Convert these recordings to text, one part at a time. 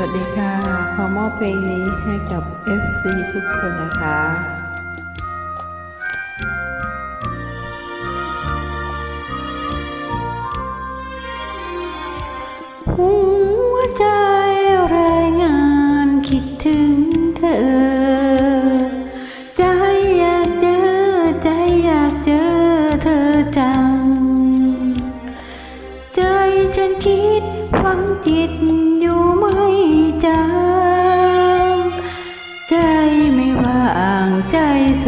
วัสดีค่ะ ขอมอบเพลงนี้ให้กับ FC ทุกคนนะคะหัวใจรายงานคิดถึงเธอ ใจอยากเจอ ใจอยากเจอเธอจัง ใจฉันคิดฝังจิตอยู่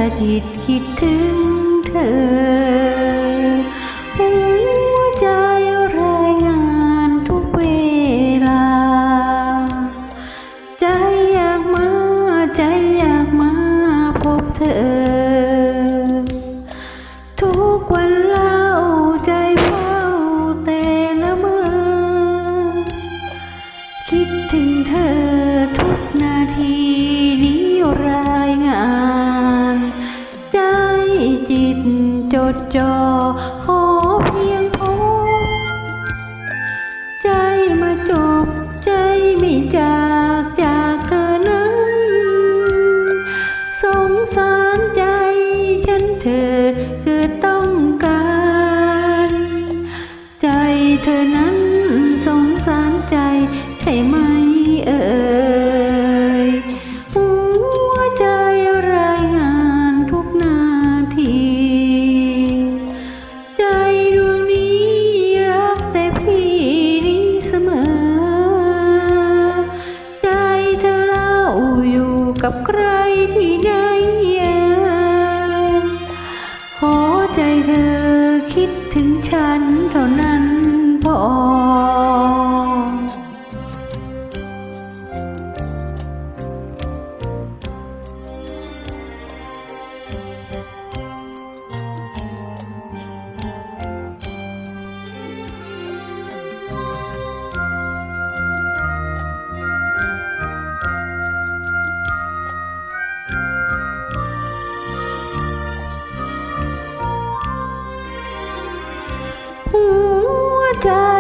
สะดิดคิดถึงเธอ ดจ่อขอเพียงพบใจมาจบใจไม่จากจากเธอนั้นสงสารใจฉันเธอเกิดต้องการ ใจเธอนั้นสงสารใจใช่ไหมเอ่ย ที่ไหนเอ่ยขอใจเธอคิดถึงฉันเท่านั้น ว